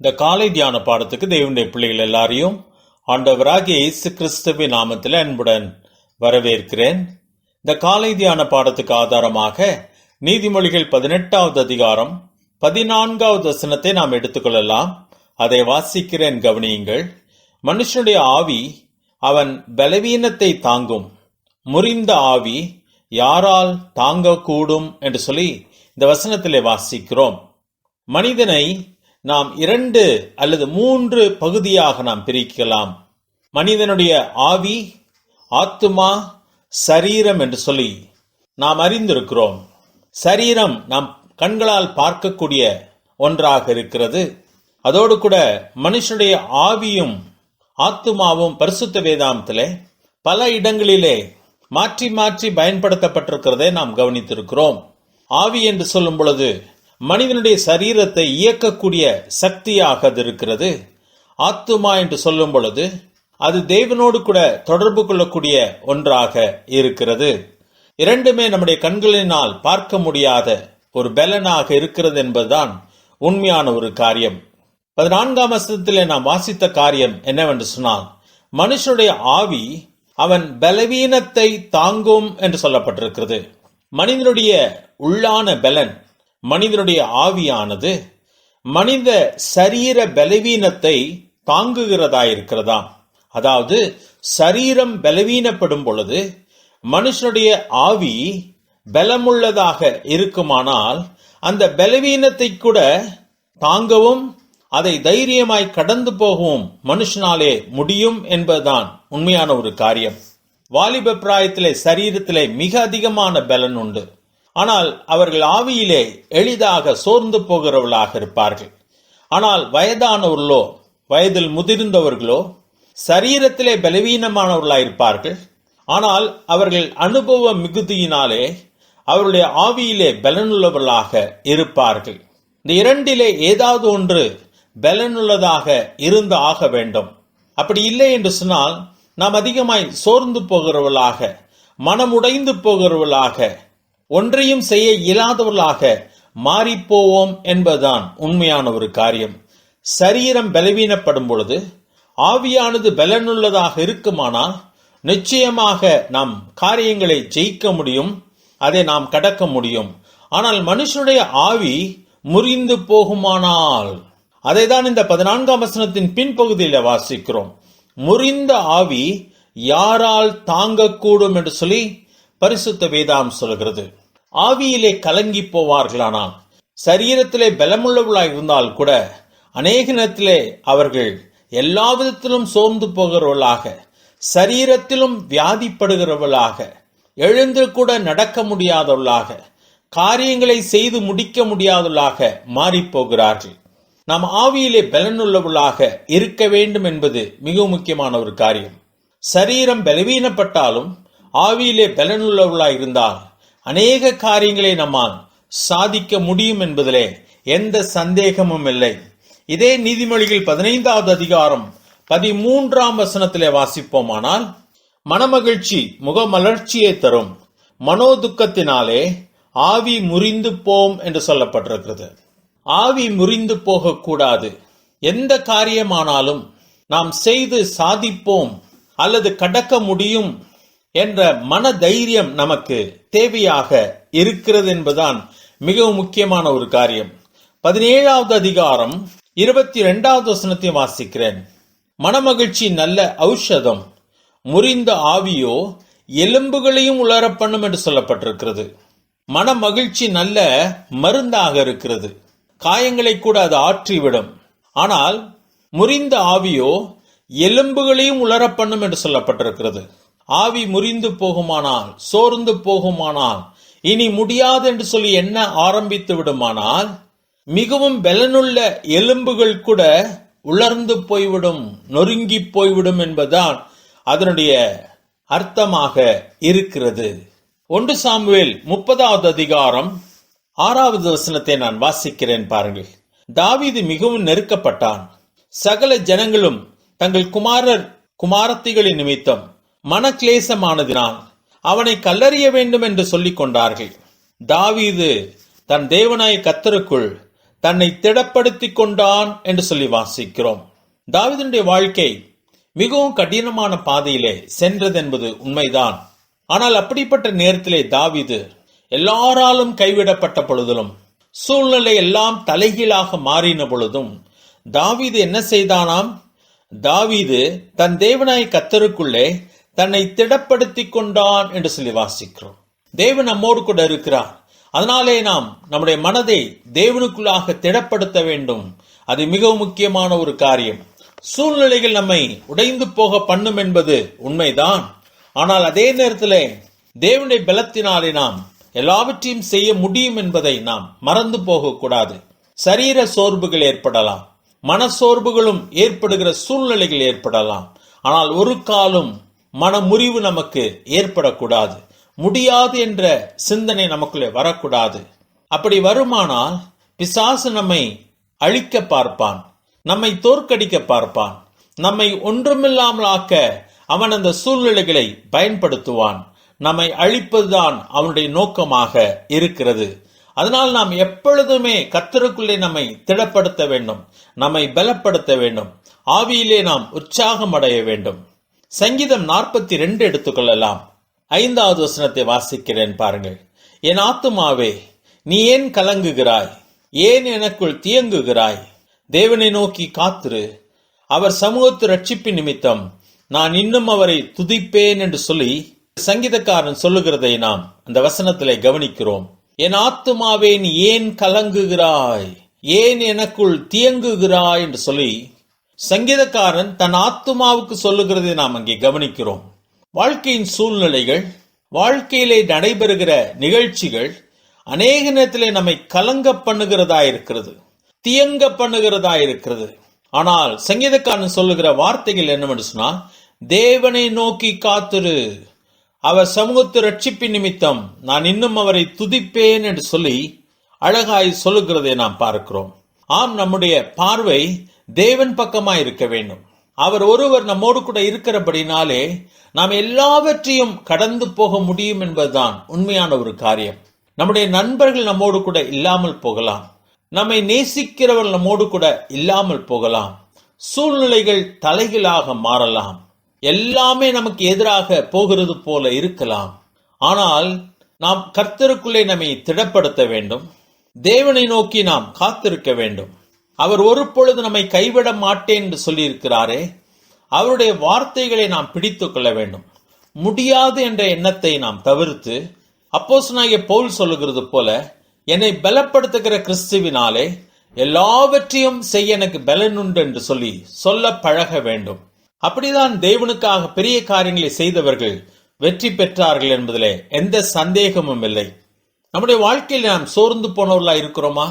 இந்த காலை தியான பாடத்துக்கு தேவனுடைய பிள்ளைகள் எல்லாரையும் ஆண்டவராகிய இயேசு கிறிஸ்துவின் நாமத்தில் அன்புடன் வரவேற்கிறேன். இந்த காலை தியான பாடத்துக்கு ஆதாரமாக நீதிமொழிகள் பதினெட்டாவது அதிகாரம் பதினான்காவது வசனத்தை நாம் எடுத்துக்கொள்ளலாம். அதை வாசிக்கிறேன் கவனியுங்கள். மனுஷனுடைய ஆவி அவன் பலவீனத்தை தாங்கும். முறிந்த ஆவி யாரால் தாங்கக்கூடும் என்று சொல்லி இந்த வசனத்திலே வாசிக்கிறோம். மனிதனை நாம் இரண்டு அல்லது மூன்று பகுதியாக நாம் பிரிக்கலாம். மனிதனுடைய ஆவி ஆத்துமா சரீரம் என்று சொல்லி நாம் அறிந்திருக்கிறோம். சரீரம் நாம் கண்களால் பார்க்கக்கூடிய ஒன்றாக இருக்கிறது. அதோடு கூட மனுஷனுடைய ஆவியும் ஆத்துமாவும் பரிசுத்த வேதாந்தத்திலே பல இடங்களிலே மாற்றி மாற்றி பயன்படுத்தப்பட்டிருக்கிறதை நாம் கவனித்திருக்கிறோம். ஆவி என்று சொல்லும் பொழுது மனிதனுடைய சரீரத்தை இயக்கக்கூடிய சக்தியாக அது இருக்கிறது ஆத்துமா என்று சொல்லும் பொழுது அது தேவனோடு கூட தொடர்பு கொள்ளக்கூடிய ஒன்றாக இருக்கிறது. இரண்டுமே நம்முடைய கண்களினால் பார்க்க முடியாத ஒரு பலனாக இருக்கிறது என்பதுதான் உண்மையான ஒரு காரியம். பதினான்காம் வசத்திலே நாம் வாசித்த காரியம் என்னவென்று சொன்னால் மனுஷனுடைய ஆவி அவன் பலவீனத்தை தாங்கும் என்று சொல்லப்பட்டிருக்கிறது. மனிதனுடைய உள்ளான பலன் மனிதனுடைய ஆவியானது மனித சரீர பலவீனத்தை தாங்குகிறதாயிருக்கிறதாம் அதாவது சரீரம் பலவீனப்படும் பொழுது மனுஷனுடைய ஆவி பலமுள்ளதாக இருக்குமானால் அந்த பலவீனத்தை கூட தாங்கவும் அதை தைரியமாய் கடந்து போகவும் மனுஷனாலே முடியும் என்பதுதான் உண்மையான ஒரு காரியம். வாலிப பிராயத்திலே சரீரத்திலே மிக அதிகமான பலன் உண்டு. ஆனால் அவர்கள் ஆவியிலே எளிதாக சோர்ந்து போகிறவர்களாக இருப்பார்கள். ஆனால் வயதானவர்களோ வயதில் முதிர்ந்தவர்களோ சரீரத்திலே பலவீனமானவர்களாக இருப்பார்கள். ஆனால் அவர்கள் அனுபவ மிகுதியினாலே அவருடைய ஆவியிலே பலனுள்ளவர்களாக இருப்பார்கள். இந்த இரண்டிலே ஏதாவது ஒன்று பலனுள்ளதாக இருந்து ஆக வேண்டும். அப்படி இல்லை என்று சொன்னால் நாம் அதிகமாய் சோர்ந்து போகிறவர்களாக மனமுடைந்து போகிறவர்களாக ஒன்றையும் செய்ய இயலாதவர்களாக மாறிப்போவோம் என்பதுதான் உண்மையான ஒரு காரியம். சரீரம் பலவீனப்படும் பொழுது ஆவியானது பலனுள்ளதாக இருக்குமானால் நிச்சயமாக நாம் காரியங்களை ஜெயிக்க முடியும் அதை நாம் கடக்க முடியும். ஆனால் மனுஷனுடைய ஆவி முறிந்து போகுமானால் அதை தான் இந்த பதினான்காம் வசனத்தின் பின்பகுதியில் வாசிக்கிறோம். முறிந்த ஆவி யாரால் தாங்கக்கூடும் என்று சொல்லி பரிசுத்த வேதாம் சொல்கிறது. ஆவியிலே கலங்கி போவார்களானால் சரீரத்திலே பலமுள்ளவர்களாய் இருந்தால் கூட அநேக நேரத்திலே அவர்கள் எல்லா விதத்திலும் சோர்ந்து போகிறவர்களாக சரீரத்திலும் வியாதிப்படுகிறவர்களாக எழுந்து கூட நடக்க முடியாதவர்களாக காரியங்களை செய்து முடிக்க முடியாதவர்களாக மாறிப்போகிறார்கள். நாம் ஆவியிலே பலனுள்ளவர்களாக இருக்க வேண்டும் என்பது மிக முக்கியமான ஒரு காரியம். சரீரம் பலவீனப்பட்டாலும் ஆவியிலே பலனுள்ளவர்களாய் இருந்தால் அநேக காரியங்களை நம்மால் சாதிக்க முடியும் என்பதிலே எந்த சந்தேகமும் இல்லை. இதே நீதிமொழிகள் பதினைந்தாவது அதிகாரம் பதிமூன்றாம் வசனத்திலே வாசிப்போமானால் மனமகிழ்ச்சி முகமலர்ச்சியை தரும். மனோதுக்கத்தினாலே ஆவி முறிந்து போம் என்று சொல்லப்பட்டிருக்கிறது. ஆவி முறிந்து போகக்கூடாது. எந்த காரியமானாலும் நாம் செய்து சாதிப்போம் அல்லது கடக்க முடியும் என்ற மன தைரியம் நமக்கு தேவையாக இருக்கிறது என்பதுதான் மிகவும் முக்கியமான ஒரு காரியம். பதினேழாவது அதிகாரம் இருபத்தி இரண்டாவது வசனத்தை வாசிக்கிறேன். மனமகிழ்ச்சி நல்ல ஔஷதம். முறிந்த ஆவியோ எலும்புகளையும் உலர பண்ணும் என்று சொல்லப்பட்டிருக்கிறது. மன மகிழ்ச்சி நல்ல மருந்தாக இருக்கிறது. காயங்களை கூட அது ஆற்றிவிடும். ஆனால் முறிந்த ஆவியோ எலும்புகளையும் உலர பண்ணும் என்று சொல்லப்பட்டிருக்கிறது. ஆவி முறிந்து போகுமானால் சோர்ந்து போகுமானால் இனி முடியாது என்று சொல்லி என்ன ஆரம்பித்து விடுமானால் மிகவும் பலனுள்ள எலும்புகள் கூட உலர்ந்து போய்விடும் நொறுங்கி போய்விடும் என்பதுதான் அதனுடைய அர்த்தமாக இருக்கிறது. ஒன்று சாமுவேல் முப்பதாவது அதிகாரம் ஆறாவது வசனத்தை நான் வாசிக்கிறேன் பாருங்கள். தாவீது மிகவும் நெருக்கப்பட்டான். சகல ஜனங்களும் தங்கள் குமாரர் குமாரத்திகளின் நிமித்தம் மனக்லேசமானதினால் அவனை கல்லறிய வேண்டும் என்று சொல்லிக் கொண்டார்கள் தாவீது தன் தேவனாய கத்தருக்குள் தன்னை திடப்படுத்திக் கொண்டான் என்று சொல்லி வாசிக்கிறோம். தாவீதுடைய வாழ்க்கை மிகவும் கடினமான பாதையிலே சென்றது என்பது உண்மைதான். ஆனால் அப்படிப்பட்ட நேரத்திலே தாவீது எல்லாராலும் கைவிடப்பட்ட பொழுதிலும் சூழ்நிலை எல்லாம் தலைகீழாக மாறின பொழுதும் தாவீது என்ன செய்தானாம்? தாவீது தன் தேவனாய் கத்தருக்குள்ளே தன்னை திடப்படுத்திக் கொண்டான் என்று சொல்லி வாசிக்கிறோம். தேவன் நம்மோடு கூட இருக்கிறார். அதனாலே நாம் நம்முடைய மனதை தேவனுக்குள்ளாக திடப்படுத்த வேண்டும். அது மிகவும் முக்கியமான ஒரு காரியம். சூழ்நிலைகள் நம்மை உடைந்து போக பண்ணும் என்பது உண்மைதான். ஆனால் அதே நேரத்தில் தேவனுடைய பலத்தினாலே நாம் எல்லாவற்றையும் செய்ய முடியும் என்பதை நாம் மறந்து போகக்கூடாது. சரீர சோர்வுகள் ஏற்படலாம். மனசோர்வுகளும் ஏற்படுகிற சூழ்நிலைகள் ஏற்படலாம். ஆனால் ஒரு காலம் மனமுறிவு நமக்கு ஏற்படக்கூடாது. முடியாது என்ற சிந்தனை நமக்குள்ளே வரக்கூடாது. அப்படி வருமானால் பிசாசு நம்மை அழிக்க பார்ப்பான். நம்மை தோற்கடிக்க பார்ப்பான். நம்மை ஒன்றுமில்லாமல் ஆக்க அவன் அந்த சூழ்நிலைகளை பயன்படுத்துவான். நம்மை அழிப்பதுதான் அவனுடைய நோக்கமாக இருக்கிறது. அதனால் நாம் எப்பொழுதுமே கத்தருக்குள்ளே நம்மை திடப்படுத்த வேண்டும். நம்மை பலப்படுத்த வேண்டும். ஆவியிலே நாம் உற்சாகம் அடைய வேண்டும். சங்கீதம் நாற்பத்தி ரெண்டு எடுத்துக்கொள்ளலாம். ஐந்தாவது வசனத்தை வாசிக்கிறேன் பாருங்கள். என் ஆத்துமாவே நீ ஏன் கலங்குகிறாய்? ஏன் எனக்குள் தியங்குகிறாய்? தேவனை நோக்கி காத்திரு. அவர் சமூகத்து ரட்சிப்பின் நிமித்தம் நான் இன்னும் அவரை துதிப்பேன் என்று சொல்லி சங்கீதக்காரன் சொல்லுகிறதை நாம் அந்த வசனத்திலே கவனிக்கிறோம். என் ஆத்துமாவே நீ ஏன் கலங்குகிறாய்? ஏன் எனக்குள் தியங்குகிறாய் என்று சொல்லி சங்கீதக்காரன் தன் ஆத்துமாவுக்கு சொல்லுகிறதை நாம் அங்கே கவனிக்கிறோம். வாழ்க்கையின் சூழ்நிலைகள் வாழ்க்கையிலே நடைபெறுகிற நிகழ்ச்சிகள் அநேக நேரத்திலே நம்மை கலங்க பண்ணுகிறதா இருக்கிறது தியங்க பண்ணுகிறதா இருக்கிறது. ஆனால் சங்கீதக்காரன் சொல்லுகிற வார்த்தைகள் என்னவென்று சொன்னால் தேவனை நோக்கி காத்திரு. அவர் சமூகத்து ரட்சிப்பின் நிமித்தம் நான் இன்னும் அவரை துதிப்பேன் என்று சொல்லி அழகாய் சொல்லுகிறதை நாம் பார்க்கிறோம். ஆம் நம்முடைய பார்வை தேவன் பக்கமாக இருக்க வேண்டும். அவர் ஒருவர் நம்மோடு கூட இருக்கிறபடினாலே நாம் எல்லாவற்றையும் கடந்து போக முடியும் என்பதுதான் உண்மையான ஒரு காரியம். நம்முடைய நண்பர்கள் நம்மோடு கூட இல்லாமல் போகலாம். நம்மை நேசிக்கிறவர்கள் நம்மோடு கூட இல்லாமல் போகலாம். சூழ்நிலைகள் தலைகீழாக மாறலாம். எல்லாமே நமக்கு எதிராக போகிறது போல இருக்கலாம். ஆனால் நாம் கர்த்தருக்குள்ளே நம்மை திடப்படுத்த வேண்டும். தேவனை நோக்கி நாம் காத்திருக்க வேண்டும். அவர் ஒரு பொழுது நம்மை கைவிட மாட்டேன் என்று சொல்லியிருக்கிறாரே அவருடைய வார்த்தைகளை நாம் பிடித்துக் கொள்ள வேண்டும். முடியாது என்ற எண்ணத்தை நாம் தவிர்த்து அப்போஸ்தலனாகிய பவுல் சொல்லுகிறது போல என்னை பலப்படுத்துகிற கிறிஸ்துவினாலே எல்லாவற்றையும் செய்ய எனக்கு பலனுண்டு என்று சொல்லி சொல்ல பழக வேண்டும். அப்படிதான் தேவனுக்காக பெரிய காரியங்களை செய்தவர்கள் வெற்றி பெற்றார்கள் என்பதிலே எந்த சந்தேகமும் இல்லை. நம்முடைய வாழ்க்கையில் நாம் சோர்ந்து போனவர்களா இருக்கிறோமா?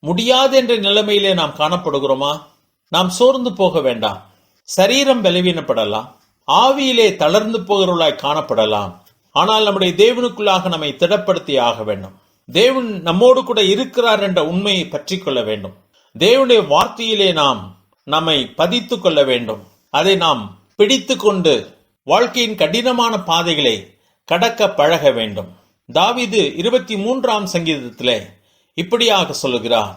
முடியாது என்ற நிலைமையிலே நாம் காணப்படுகிறோமா? நாம் சோர்ந்து போக வேண்டாம். சரீரம் பலவீனப்படலாம். ஆவியிலே தளர்ந்து போகிறவர்களாய் காணப்படலாம். ஆனால் நம்முடைய தேவனுக்குள்ளாக நம்மை திடப்படுத்தி ஆக வேண்டும். தேவன் நம்மோடு கூட இருக்கிறார் என்ற உண்மையை பற்றி கொள்ள வேண்டும். தேவனுடைய வார்த்தையிலே நாம் நம்மை பதித்து கொள்ள வேண்டும். அதை நாம் பிடித்து கொண்டு வாழ்க்கையின் கடினமான பாதைகளை கடக்க பழக வேண்டும். தாவிது இருபத்தி மூன்றாம் சங்கீதத்திலே இப்படியாக சொல்லுகிறார்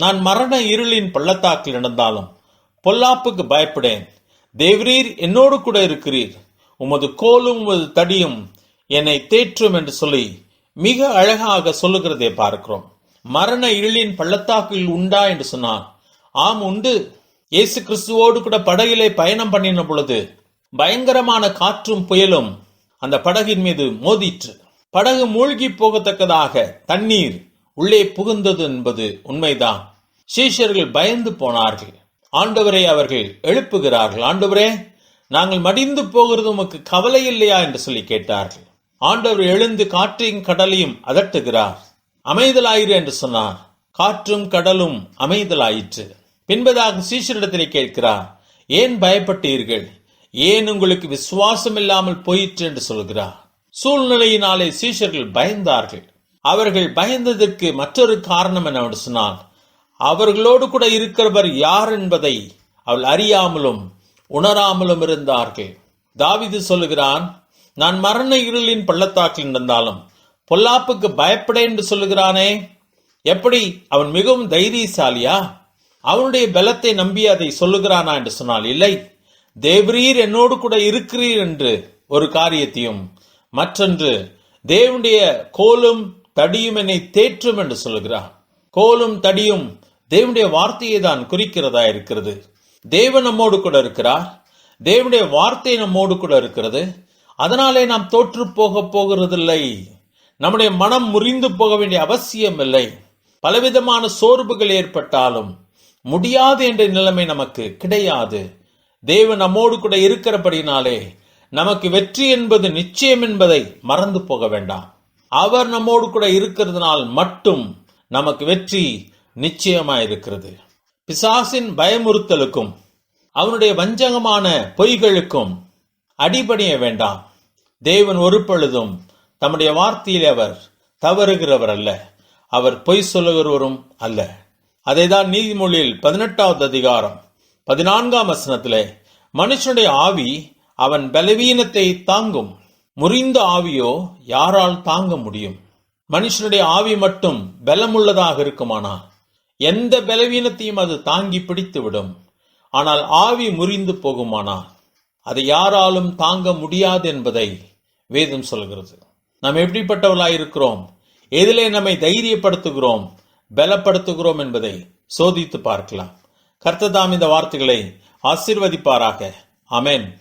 நான் மரண இருளின் பள்ளத்தாக்கில் நடந்தாலும் பொல்லாப்புக்கு பயப்படேன். தேவரீர் என்னோடு கூட இருக்கிறீர். உமது கோலும் உமது தடியும் என்னை தேற்றும் என்று சொல்லி மிக அழகாக சொல்லுகிறதை பார்க்கிறோம். மரண இருளின் பள்ளத்தாக்கில் உண்டா என்று சொன்னார். ஆம் உண்டு. இயேசு கிறிஸ்துவோடு கூட படகிலே பயணம் பண்ணின பொழுது பயங்கரமான காற்றும் புயலும் அந்த படகின் மீது மோதிற்று. படகு மூழ்கி போகத்தக்கதாக தண்ணீர் உள்ளே புகுந்தது என்பது உண்மைதான். சீஷர்கள் பயந்து போனார்கள். ஆண்டவரை அவர்கள் எழுப்புகிறார்கள். ஆண்டவரே நாங்கள் மடிந்து போகிறது உமக்கு கவலை இல்லையா என்று சொல்லி கேட்டார்கள். ஆண்டவர் எழுந்து காற்றையும் கடலையும் அதட்டுகிறார். அமைதலாயிரு என்று சொன்னார். காற்றும் கடலும் அமைதலாயிற்று. பின்பதாக சீஷரிடத்திலே கேட்கிறார் ஏன் பயப்பட்டீர்கள்? ஏன் உங்களுக்கு விசுவாசம் இல்லாமல் போயிற்று? என்று சொல்கிறார். சூழ்நிலையினாலே சீஷர்கள் பயந்தார்கள். அவர்கள் பயந்ததற்கு மற்றொரு காரணம் என்னவென்று சொன்னால் அவர்களோடு கூட இருக்கிறவர் யார் என்பதை அவள் அறியாமலும் உணராமலும் இருந்தார்கள். தாவிது சொல்லுகிறான் நான் மரண இருளின் பள்ளத்தாக்கில் நடந்தாலும் பொல்லாப்புக்கு பயப்படேன் என்று சொல்லுகிறானே? எப்படி அவன் மிகவும் தைரியசாலியா? அவனுடைய பலத்தை நம்பி அதை சொல்லுகிறானா என்று சொன்னால் இல்லை தேவரீர் என்னோடு கூட இருக்கிறீர் என்று ஒரு காரியத்தையும் மற்றொன்று தேவனுடைய கோலும் தடியும் என்னை தேற்றும் என்று சொல்லுகிறான். கோலும் தடியும் தேவனுடைய வார்த்தையை தான் குறிக்கிறதா இருக்கிறது. தேவன் நம்மோடு கூட இருக்கிறார். தேவனுடைய வார்த்தை நம்மோடு கூட இருக்கிறது. அதனாலே நாம் தோற்று போக போகிறதில்லை. நம்முடைய மனம் முறிந்து போக வேண்டிய அவசியம் இல்லை. பலவிதமான சோர்வுகள் ஏற்பட்டாலும் முடியாது என்ற நிலைமை நமக்கு கிடையாது. தேவன் நம்மோடு கூட இருக்கிறபடினாலே நமக்கு வெற்றி என்பது நிச்சயம் என்பதை மறந்து போக வேண்டாம். அவர் நம்மோடு கூட இருக்கிறதுனால் மட்டும் நமக்கு வெற்றி நிச்சயமாக இருக்கிறது பிசாசின் பயமுறுத்தலுக்கும் அவனுடைய வஞ்சகமான பொய்களுக்கும் அடிபணிய வேண்டாம். தேவன் ஒரு பொழுதும் தம்முடைய வார்த்தையில் அவர் தவறுகிறவர் அல்ல. அவர் பொய் சொல்லுகிறவரும் அல்ல. அதைதான் நீதிமொழியில் பதினெட்டாவது அதிகாரம் பதினான்காம் வசனத்திலே மனுஷனுடைய ஆவி அவன் பலவீனத்தை தாங்கும். முறிந்த ஆவியோ யாரால் தாங்க முடியும்? மனுஷனுடைய ஆவி மட்டும் பலமுள்ளதாக இருக்குமானா? எந்த பலவீனத்தையும் அது தாங்கி பிடித்துவிடும். ஆனால் ஆவி முறிந்து போகுமானா? அதை யாராலும் தாங்க முடியாது என்பதை வேதம் சொல்கிறது. நாம் எப்படிப்பட்டவர்களாய் இருக்கிறோம்? எதிலே நம்மை தைரியப்படுத்துகிறோம் பலப்படுத்துகிறோம் என்பதை சோதித்து பார்க்கலாம். கர்த்ததாம் இந்த வார்த்தைகளை ஆசீர்வதிப்பாராக. அமேன்